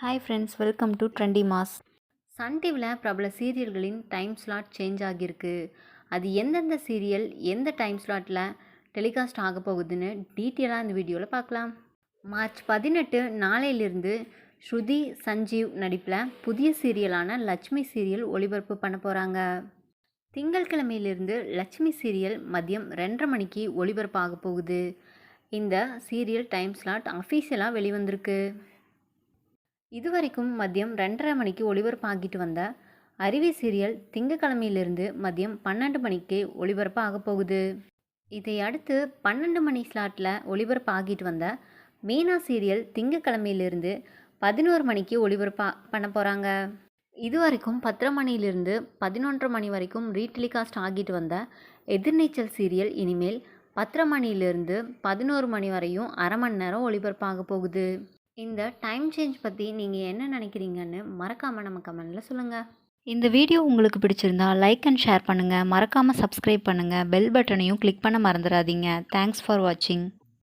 Hi friends welcome to trendy mass Sun டிவியில் பிரபல சீரியல்களின் டைம் ஸ்லாட் சேஞ்ச் ஆகியிருக்கு. அது எந்தெந்த சீரியல் எந்த டைம் ஸ்லாட்டில் டெலிகாஸ்ட் ஆக போகுதுன்னு டீட்டெயிலாக இந்த வீடியோவில் பார்க்கலாம். மார்ச் பதினெட்டு நாளையிலிருந்து ஸ்ருதி சஞ்சீவ் நடிப்பில் புதிய சீரியலான லட்சுமி சீரியல் ஒளிபரப்பு பண்ண போகிறாங்க திங்கட்கிழமையிலிருந்து லட்சுமி சீரியல் மதியம் ரெண்டரை மணிக்கு ஒளிபரப்பாக போகுது. இந்த சீரியல் டைம் ஸ்லாட் அஃபீஷியலாக வெளிவந்திருக்கு. இதுவரைக்கும் மதியம் ரெண்டரை மணிக்கு ஒளிபரப்பாகிட்டு வந்த அருவி சீரியல் திங்கக்கிழமையிலிருந்து மதியம் பன்னெண்டு மணிக்கு ஒளிபரப்பு போகுது. இதை அடுத்து பன்னெண்டு மணி ஸ்லாட்டில் ஒளிபரப்பு ஆகிட்டு வந்த மீனா சீரியல் திங்கக்கிழமையிலிருந்து பதினோரு மணிக்கு ஒளிபரப்பா பண்ண போகிறாங்க இதுவரைக்கும் பத்தரை மணியிலிருந்து பதினொன்றரை மணி வரைக்கும் ரீடெலிகாஸ்ட் ஆகிட்டு வந்த எதிர்நீச்சல் சீரியல் இனிமேல் பத்தரை மணியிலிருந்து பதினோரு மணி வரையும் அரை மணி நேரம் ஒளிபரப்பாக போகுது. இந்த டைம் சேஞ்ச் பற்றி நீங்கள் என்ன நினைக்கிறீங்கன்னு மறக்காமல் நம்ம கமெண்டில் சொல்லுங்கள் இந்த வீடியோ உங்களுக்கு பிடிச்சிருந்தா லைக் அண்ட் ஷேர் பண்ணுங்கள் மறக்காமல் சப்ஸ்கிரைப் பண்ணுங்கள் பெல் பட்டனையும் கிளிக் பண்ண மறந்துடாதீங்க. தேங்க்ஸ் ஃபார் வாட்சிங்